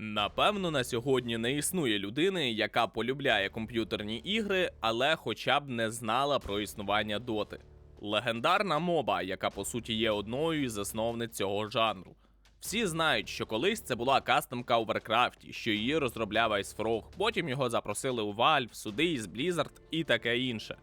Напевно, на сьогодні не існує людини, яка полюбляє комп'ютерні ігри, але хоча б не знала про існування доти. Легендарна моба, яка по суті є одною із засновниць цього жанру. Всі знають, що колись це була кастомка у Варкрафті, що її розробляв Ice потім його запросили у Valve, суди із Blizzard і таке інше.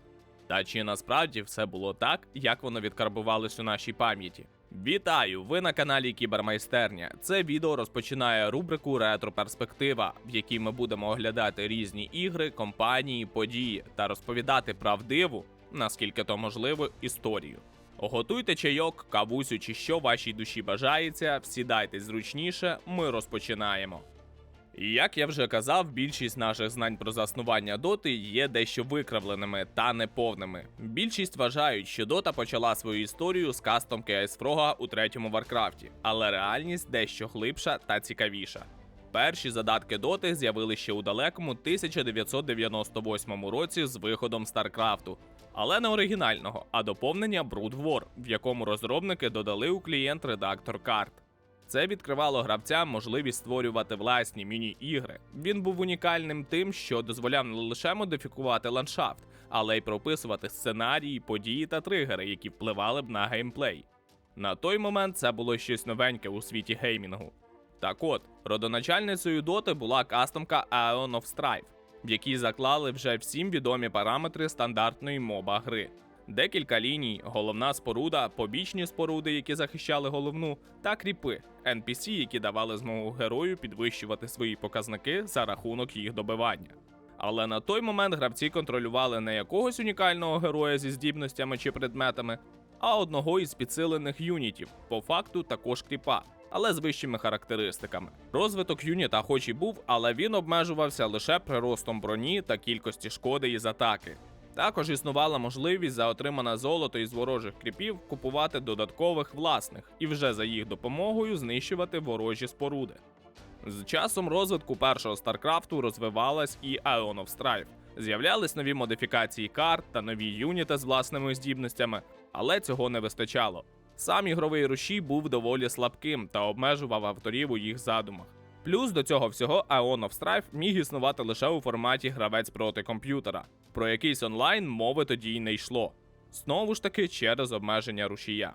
Та чи насправді все було так, як воно відкарбувалось у нашій пам'яті? Вітаю! Ви на каналі Кібермайстерня. Це відео розпочинає рубрику Ретро-перспектива, в якій ми будемо оглядати різні ігри, компанії, події та розповідати правдиву, наскільки то можливо, історію. Готуйте чайок, кавусю чи що вашій душі бажається, всідайтесь зручніше, ми розпочинаємо. Як я вже казав, більшість наших знань про заснування доти є дещо викривленими та неповними. Більшість вважають, що дота почала свою історію з кастомки Айсфрога у третьому Варкрафті, але реальність дещо глибша та цікавіша. Перші задатки доти з'явилися ще у далекому 1998 році з виходом Старкрафту, але не оригінального, а доповнення Brood War, в якому розробники додали у клієнт редактор карт. Це відкривало гравцям можливість створювати власні міні-ігри. Він був унікальним тим, що дозволяв не лише модифікувати ландшафт, але й прописувати сценарії, події та тригери, які впливали б на геймплей. На той момент це було щось новеньке у світі геймінгу. Так от, родоначальницею доти була кастомка Aeon of Strife, в якій заклали вже всім відомі параметри стандартної моба гри. Декілька ліній, головна споруда, побічні споруди, які захищали головну, та кріпи, NPC, які давали змогу герою підвищувати свої показники за рахунок їх добивання. Але на той момент гравці контролювали не якогось унікального героя зі здібностями чи предметами, а одного із підсилених юнітів, по факту також кріпа, але з вищими характеристиками. Розвиток юніта хоч і був, але він обмежувався лише приростом броні та кількості шкоди із атаки. Також існувала можливість за отримане золото із ворожих кріпів купувати додаткових власних і вже за їх допомогою знищувати ворожі споруди. З часом розвитку першого Старкрафту розвивалась і Aeon of Strife. З'являлись нові модифікації карт та нові юніти з власними здібностями, але цього не вистачало. Сам ігровий рушій був доволі слабким та обмежував авторів у їх задумах. Плюс до цього всього Aeon of Strife міг існувати лише у форматі гравець проти комп'ютера. Про якийсь онлайн мови тоді й не йшло. Знову ж таки через обмеження рушія.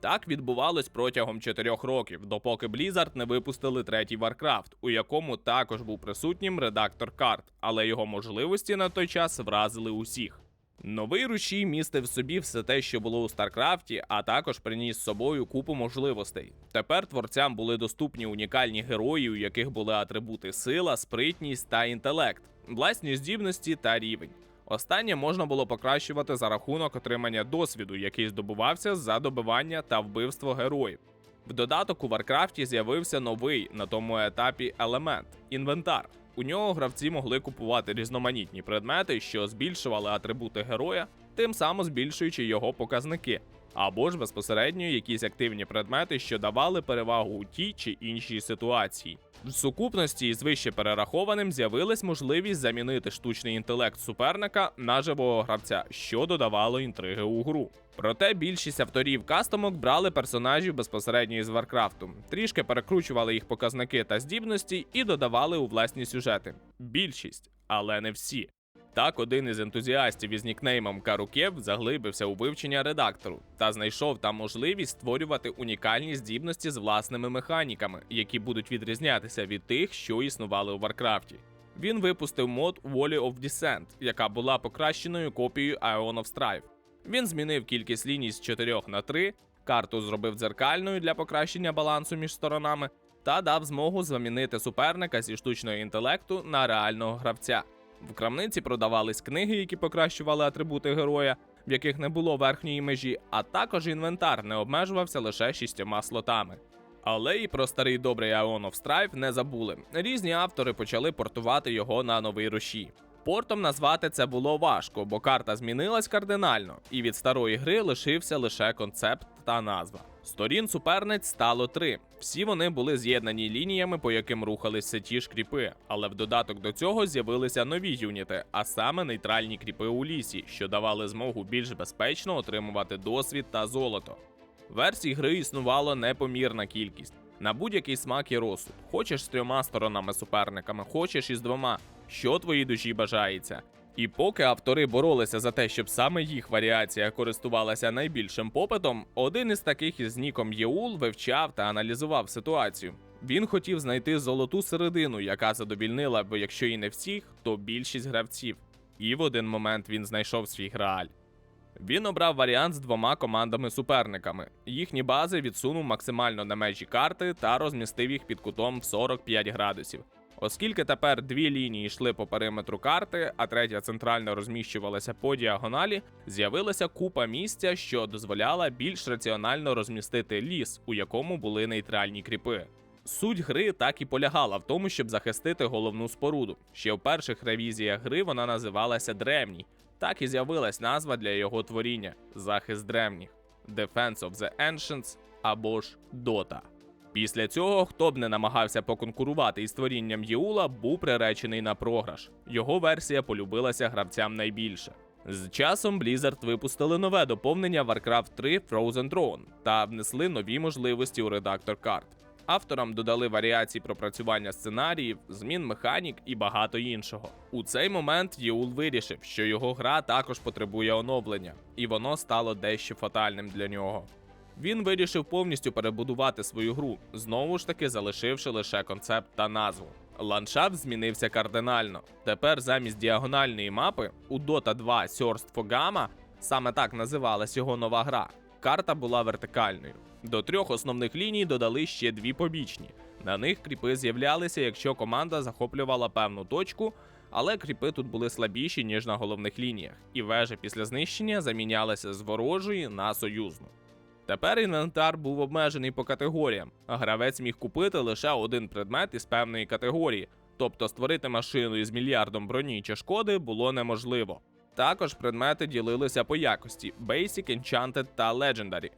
Так відбувалось протягом 4 років, допоки Blizzard не випустили третій Warcraft, у якому також був присутнім редактор карт, але його можливості на той час вразили усіх. Новий рушій містив собі все те, що було у Старкрафті, а також приніс з собою купу можливостей. Тепер творцям були доступні унікальні герої, у яких були атрибути сила, спритність та інтелект, власні здібності та рівень. Останнє можна було покращувати за рахунок отримання досвіду, який здобувався за добивання та вбивство героїв. В додаток у Варкрафті з'явився новий на тому етапі елемент інвентар. У нього гравці могли купувати різноманітні предмети, що збільшували атрибути героя, тим самим збільшуючи його показники, або ж безпосередньо якісь активні предмети, що давали перевагу у тій чи іншій ситуації. В сукупності із вище перерахованим з'явилась можливість замінити штучний інтелект суперника на живого гравця, що додавало інтриги у гру. Проте більшість авторів кастомок брали персонажів безпосередньо із Варкрафту, трішки перекручували їх показники та здібності і додавали у власні сюжети. Більшість, але не всі. Так, один із ентузіастів із нікнеймом Карукєв заглибився у вивчення редактору та знайшов там можливість створювати унікальні здібності з власними механіками, які будуть відрізнятися від тих, що існували у Варкрафті. Він випустив мод Wally of Descent, яка була покращеною копією Aeon of Strife. Він змінив кількість ліній з 4 на 3, карту зробив дзеркальною для покращення балансу між сторонами та дав змогу замінити суперника зі штучного інтелекту на реального гравця. В крамниці продавались книги, які покращували атрибути героя, в яких не було верхньої межі, а також інвентар не обмежувався лише шістьома слотами. Але і про старий добрий Aeon of Strife не забули. Різні автори почали портувати його на новий рушій. Портом назвати це було важко, бо карта змінилась кардинально, і від старої гри лишився лише концепт та назва. Сторін суперниць стало три. Всі вони були з'єднані лініями, по яким рухалися ті ж кріпи, але в додаток до цього з'явилися нові юніти, а саме нейтральні кріпи у лісі, що давали змогу більш безпечно отримувати досвід та золото. Версій гри існувало непомірна кількість. На будь-який смак і розсуд. Хочеш з трьома сторонами суперниками, хочеш із двома. Що твоїй душі бажається? І поки автори боролися за те, щоб саме їх варіація користувалася найбільшим попитом, один із таких із ніком Єул вивчав та аналізував ситуацію. Він хотів знайти золоту середину, яка задовільнила б, якщо і не всіх, то більшість гравців. І в один момент він знайшов свій грааль. Він обрав варіант з двома командами-суперниками. Їхні бази відсунув максимально на межі карти та розмістив їх під кутом в 45 градусів. Оскільки тепер дві лінії йшли по периметру карти, а третя центрально розміщувалася по діагоналі, з'явилася купа місця, що дозволяла більш раціонально розмістити ліс, у якому були нейтральні кріпи. Суть гри так і полягала в тому, щоб захистити головну споруду. Ще в перших ревізіях гри вона називалася Древній. Так і з'явилась назва для його творіння захист древніх Defense of the Ancients або ж Dota. Після цього, хто б не намагався поконкурувати із творінням Єула, був приречений на програш. Його версія полюбилася гравцям найбільше. З часом Blizzard випустили нове доповнення Warcraft 3 Frozen Throne та внесли нові можливості у редактор карт. Авторам додали варіації пропрацювання сценаріїв, змін механік і багато іншого. У цей момент Єул вирішив, що його гра також потребує оновлення, і воно стало дещо фатальним для нього. Він вирішив повністю перебудувати свою гру, знову ж таки залишивши лише концепт та назву. Ландшафт змінився кардинально. Тепер замість діагональної мапи у Dota 2 Thirst for Gamma, саме так називалась його нова гра, карта була вертикальною. До трьох основних ліній додали ще дві побічні. На них кріпи з'являлися, якщо команда захоплювала певну точку, але кріпи тут були слабіші, ніж на головних лініях, і вежа після знищення замінялася з ворожої на союзну. Тепер інвентар був обмежений по категоріям, а гравець міг купити лише один предмет із певної категорії, тобто створити машину із мільярдом броні чи шкоди було неможливо. Також предмети ділилися по якості Basic, Enchanted та Legendary.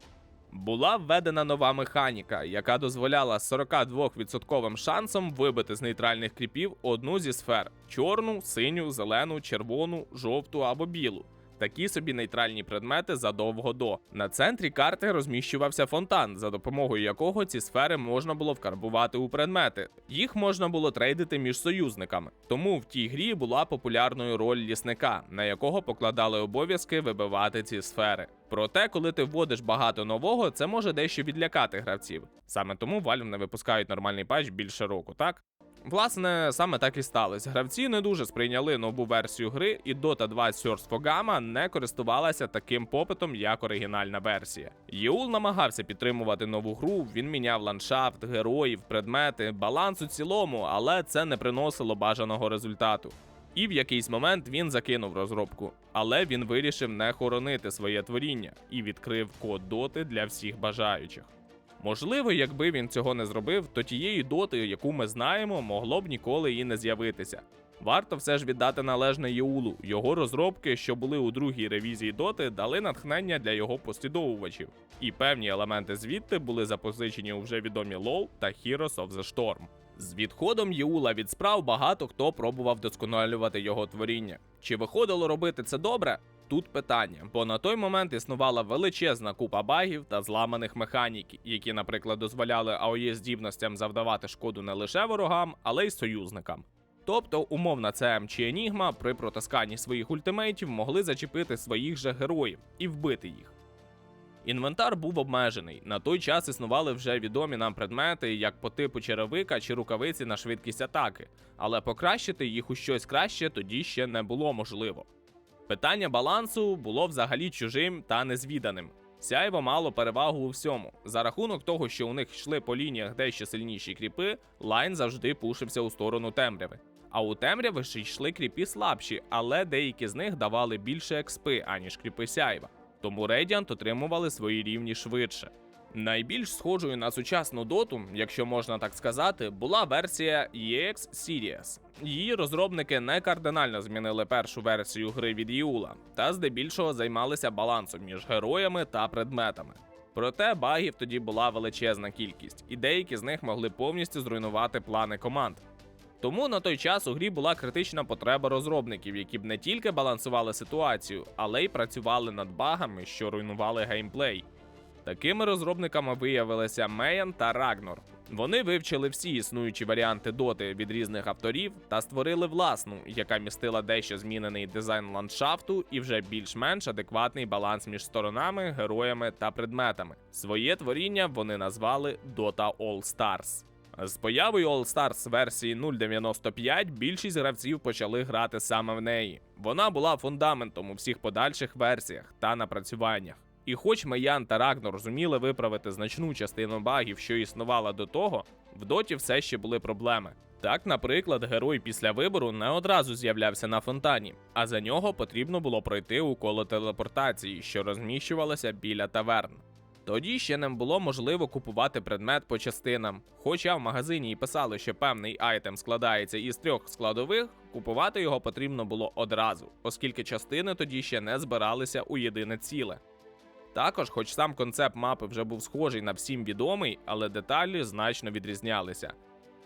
Була введена нова механіка, яка дозволяла з 42% шансом вибити з нейтральних кріпів одну зі сфер: чорну, синю, зелену, червону, жовту або білу. Такі собі нейтральні предмети задовго до. На центрі карти розміщувався фонтан, за допомогою якого ці сфери можна було вкарбувати у предмети. Їх можна було трейдити між союзниками. Тому в тій грі була популярною роль лісника, на якого покладали обов'язки вибивати ці сфери. Проте, коли ти вводиш багато нового, це може дещо відлякати гравців. Саме тому Valve не випускають нормальний патч більше року, так? Власне, саме так і сталося. Гравці не дуже сприйняли нову версію гри, і Dota 2 Source for Gamma не користувалася таким попитом, як оригінальна версія. Єул намагався підтримувати нову гру, він міняв ландшафт, героїв, предмети, баланс у цілому, але це не приносило бажаного результату. І в якийсь момент він закинув розробку, але він вирішив не хоронити своє творіння і відкрив код доти для всіх бажаючих. Можливо, якби він цього не зробив, то тієї доти, яку ми знаємо, могло б ніколи і не з'явитися. Варто все ж віддати належне Єулу. Його розробки, що були у другій ревізії доти, дали натхнення для його послідовувачів, і певні елементи звідти були запозичені у вже відомі LoL та Heroes of the Storm. З відходом Єула від справ багато хто пробував досконалювати його творіння. Чи виходило робити це добре? Тут питання, бо на той момент існувала величезна купа багів та зламаних механік, які, наприклад, дозволяли AOE здібностям завдавати шкоду не лише ворогам, але й союзникам. Тобто, умовна ЦМ чи Енігма при протисканні своїх ультимейтів могли зачепити своїх же героїв і вбити їх. Інвентар був обмежений. На той час існували вже відомі нам предмети, як по типу черевика чи рукавиці на швидкість атаки, але покращити їх у щось краще тоді ще не було можливо. Питання балансу було взагалі чужим та незвіданим. Сяйво мало перевагу у всьому. За рахунок того, що у них йшли по лініях дещо сильніші кріпи, лайн завжди пушився у сторону темряви. А у темряви ж йшли кріпи слабші, але деякі з них давали більше експи, аніж кріпи сяйва. Тому Radiant отримували свої рівні швидше. Найбільш схожою на сучасну доту, якщо можна так сказати, була версія EX Series. Її розробники не кардинально змінили першу версію гри від Юла, та здебільшого займалися балансом між героями та предметами. Проте багів тоді була величезна кількість, і деякі з них могли повністю зруйнувати плани команд. Тому на той час у грі була критична потреба розробників, які б не тільки балансували ситуацію, але й працювали над багами, що руйнували геймплей. Такими розробниками виявилися Меян та Рагнор. Вони вивчили всі існуючі варіанти доти від різних авторів та створили власну, яка містила дещо змінений дизайн ландшафту і вже більш-менш адекватний баланс між сторонами, героями та предметами. Своє творіння вони назвали Dota All Stars. З появою All Stars версії 0.95 більшість гравців почали грати саме в неї. Вона була фундаментом у всіх подальших версіях та напрацюваннях. І хоч Меян та Рагнор зуміли виправити значну частину багів, що існувала до того, в доті все ще були проблеми. Так, наприклад, герой після вибору не одразу з'являвся на фонтані, а за нього потрібно було пройти у коло телепортації, що розміщувалося біля таверн. Тоді ще не було можливо купувати предмет по частинам. Хоча в магазині і писали, що певний айтем складається із трьох складових, купувати його потрібно було одразу, оскільки частини тоді ще не збиралися у єдине ціле. Також, хоч сам концепт мапи вже був схожий на всім відомий, але деталі значно відрізнялися.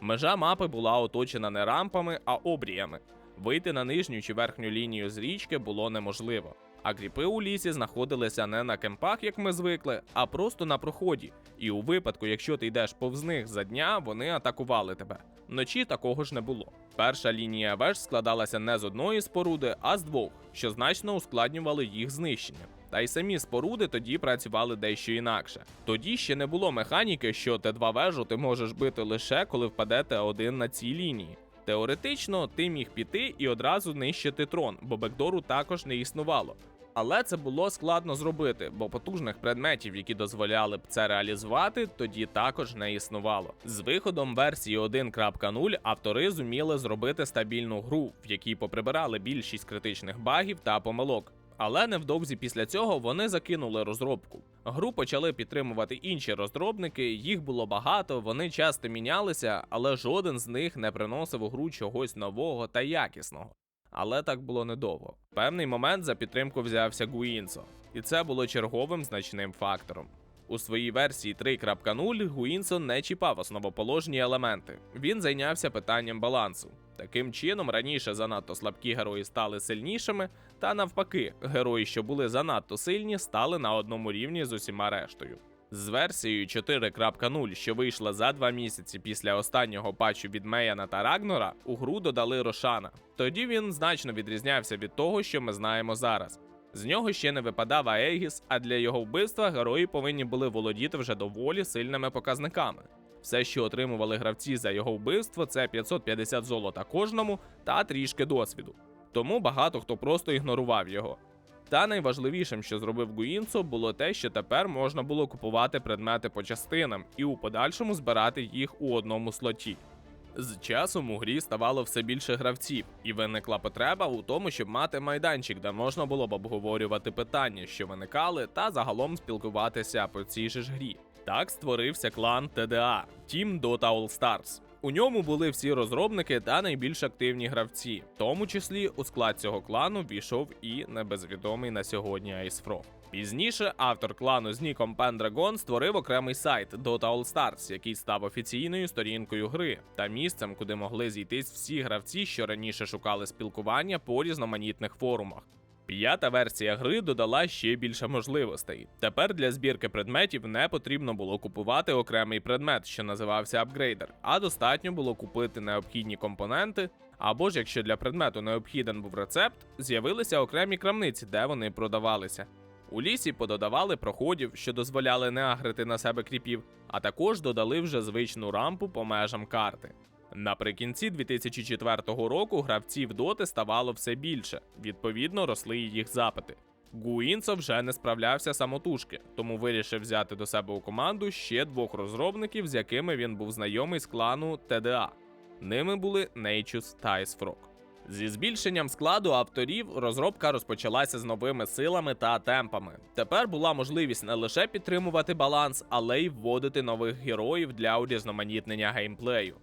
Межа мапи була оточена не рампами, а обріями. Вийти на нижню чи верхню лінію з річки було неможливо. А кріпи у лісі знаходилися не на кемпах, як ми звикли, а просто на проході. І у випадку, якщо ти йдеш повз них за дня, вони атакували тебе. Вночі такого ж не було. Перша лінія веж складалася не з одної споруди, а з двох, що значно ускладнювали їх знищення. Та й самі споруди тоді працювали дещо інакше. Тоді ще не було механіки, що Т2 вежу ти можеш бити лише коли впадете один на цій лінії. Теоретично ти міг піти і одразу нищити трон, бо бекдору також не існувало. Але це було складно зробити, бо потужних предметів, які дозволяли б це реалізувати, тоді також не існувало. З виходом версії 1.0 автори зуміли зробити стабільну гру, в якій поприбирали більшість критичних багів та помилок. Але невдовзі після цього вони закинули розробку. Гру почали підтримувати інші розробники, їх було багато, вони часто мінялися, але жоден з них не приносив у гру чогось нового та якісного. Але так було недовго. Певний момент за підтримку взявся Гуінсо, і це було черговим значним фактором. У своїй версії 3.0 Гуінсон не чіпав основоположні елементи. Він зайнявся питанням балансу. Таким чином, раніше занадто слабкі герої стали сильнішими, та навпаки, герої, що були занадто сильні, стали на одному рівні з усіма рештою. З версією 4.0, що вийшла за два місяці після останнього патчу від Меяна та Рагнора, у гру додали Рошана. Тоді він значно відрізнявся від того, що ми знаємо зараз. З нього ще не випадав Аегіс, а для його вбивства герої повинні були володіти вже доволі сильними показниками. Все, що отримували гравці за його вбивство, це 550 золота кожному та трішки досвіду. Тому багато хто просто ігнорував його. Та найважливішим, що зробив Гуінцо, було те, що тепер можна було купувати предмети по частинам і у подальшому збирати їх у одному слоті. З часом у грі ставало все більше гравців, і виникла потреба у тому, щоб мати майданчик, де можна було б обговорювати питання, що виникали, та загалом спілкуватися по цій же ж грі. Так створився клан ТДА Team Dota All Stars. У ньому були всі розробники та найбільш активні гравці, в тому числі у склад цього клану війшов і небезвідомий на сьогодні Frog. Пізніше автор клану з ніком Pendragon створив окремий сайт Dota All Stars, який став офіційною сторінкою гри та місцем, куди могли зійтись всі гравці, що раніше шукали спілкування по різноманітних форумах. П'ята версія гри додала ще більше можливостей. Тепер для збірки предметів не потрібно було купувати окремий предмет, що називався апгрейдер, а достатньо було купити необхідні компоненти. Або ж якщо для предмету необхіден був рецепт, з'явилися окремі крамниці, де вони продавалися. У лісі пододавали проходів, що дозволяли не агрити на себе кріпів, а також додали вже звичну рампу по межам карти. Наприкінці 2004 року гравців доти ставало все більше, відповідно, росли і їх запити. Гуінцо вже не справлявся самотужки, тому вирішив взяти до себе у команду ще двох розробників, з якими він був знайомий з клану ТДА. Ними були Нейчус та Ice Зі збільшенням складу авторів розробка розпочалася з новими силами та темпами. Тепер була можливість не лише підтримувати баланс, але й вводити нових героїв для урізноманітнення геймплею.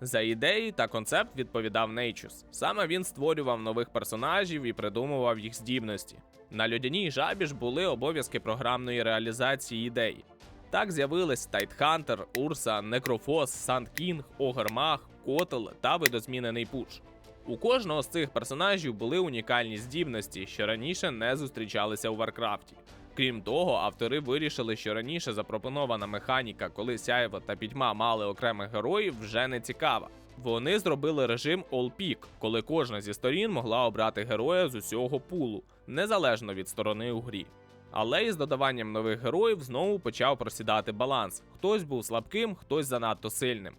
За ідеї та концепт відповідав Нейчус. Саме він створював нових персонажів і придумував їх здібності. На льодяній жабі ж були обов'язки програмної реалізації ідей. Так з'явились Тайтхантер, Урса, Некрофос, Санд Кінг, Огермах, Котел та видозмінений пуш. У кожного з цих персонажів були унікальні здібності, що раніше не зустрічалися у Варкрафті. Крім того, автори вирішили, що раніше запропонована механіка, коли сяйво та пітьма мали окремих героїв, вже не цікава. Вони зробили режим All Peak, коли кожна зі сторін могла обрати героя з усього пулу, незалежно від сторони у грі. Але із додаванням нових героїв знову почав просідати баланс. Хтось був слабким, хтось занадто сильним.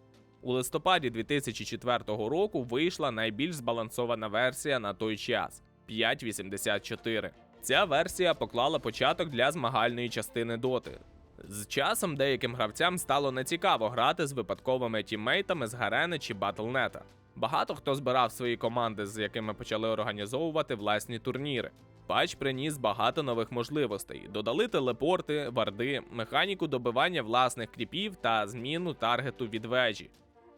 У листопаді 2004 року вийшла найбільш збалансована версія на той час 5.84. Ця версія поклала початок для змагальної частини доти. З часом деяким гравцям стало нецікаво грати з випадковими тіммейтами з Гарени чи Батлнета. Багато хто збирав свої команди, з якими почали організовувати власні турніри. Патч приніс багато нових можливостей: додали телепорти, варди, механіку добивання власних кріпів та зміну таргету від вежі.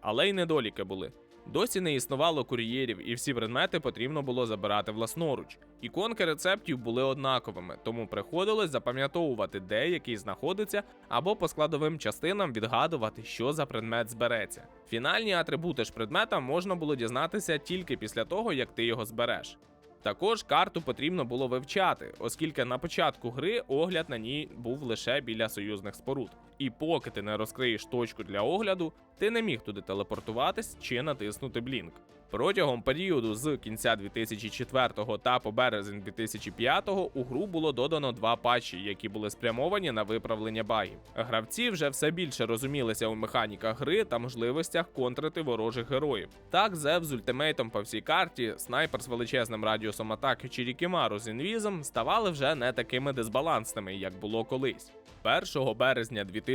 Але й недоліки були. Досі не існувало кур'єрів, і всі предмети потрібно було забирати власноруч. Іконки рецептів були однаковими, тому приходилось запам'ятовувати, де який знаходиться, або по складовим частинам відгадувати, що за предмет збереться. Фінальні атрибути ж предмета можна було дізнатися тільки після того, як ти його збереш. Також карту потрібно було вивчати, оскільки на початку гри огляд на ній був лише біля союзних споруд. І поки ти не розкриєш точку для огляду, ти не міг туди телепортуватись чи натиснути блінк. Протягом періоду з кінця 2004 та по березень 2005 у гру було додано два патчі, які були спрямовані на виправлення багів. Гравці вже все більше розумілися у механіках гри та можливостях контрити ворожих героїв. Так, Зев з ультимейтом по всій карті, снайпер з величезним радіусом атаки чи Рікімару з інвізом ставали вже не такими дисбалансними, як було колись. 1 березня 2005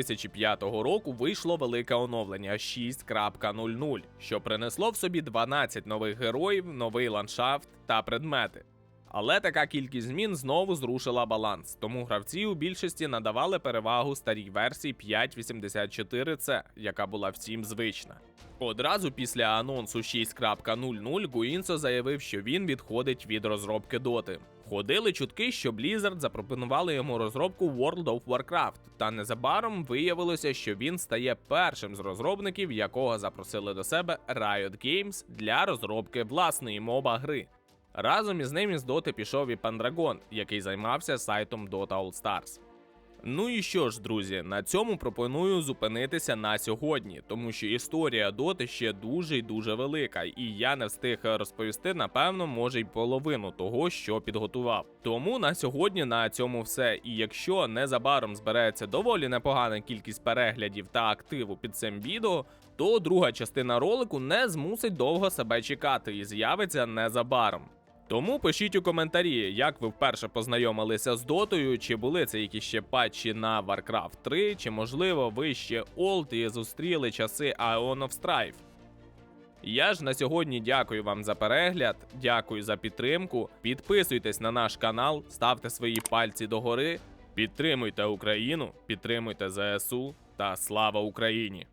року вийшло велике оновлення 6.00, що принесло в собі 12 нових героїв, новий ландшафт та предмети. Але така кількість змін знову зрушила баланс, тому гравці у більшості надавали перевагу старій версії 5.84C, яка була всім звична. Одразу після анонсу 6.00 Гуінсо заявив, що він відходить від розробки доти. Ходили чутки, що Blizzard запропонували йому розробку World of Warcraft, та незабаром виявилося, що він стає першим з розробників, якого запросили до себе Riot Games для розробки власної моба гри. Разом із ним із доти пішов і Pendragon, який займався сайтом Dota All Stars. Ну і що ж, друзі, на цьому пропоную зупинитися на сьогодні, тому що історія доти ще дуже й дуже велика, і я не встиг розповісти, напевно, може й половину того, що підготував. Тому на сьогодні на цьому все. І якщо незабаром збереться доволі непогана кількість переглядів та активу під цим відео, то друга частина ролику не змусить довго себе чекати і з'явиться незабаром. Тому пишіть у коментарі, як ви вперше познайомилися з дотою, чи були це якісь ще патчі на Warcraft 3, чи можливо ви ще Old і зустріли часи Aeon of Strife. Я ж на сьогодні дякую вам за перегляд, дякую за підтримку. Підписуйтесь на наш канал, ставте свої пальці догори, підтримуйте Україну, підтримуйте ЗСУ та слава Україні!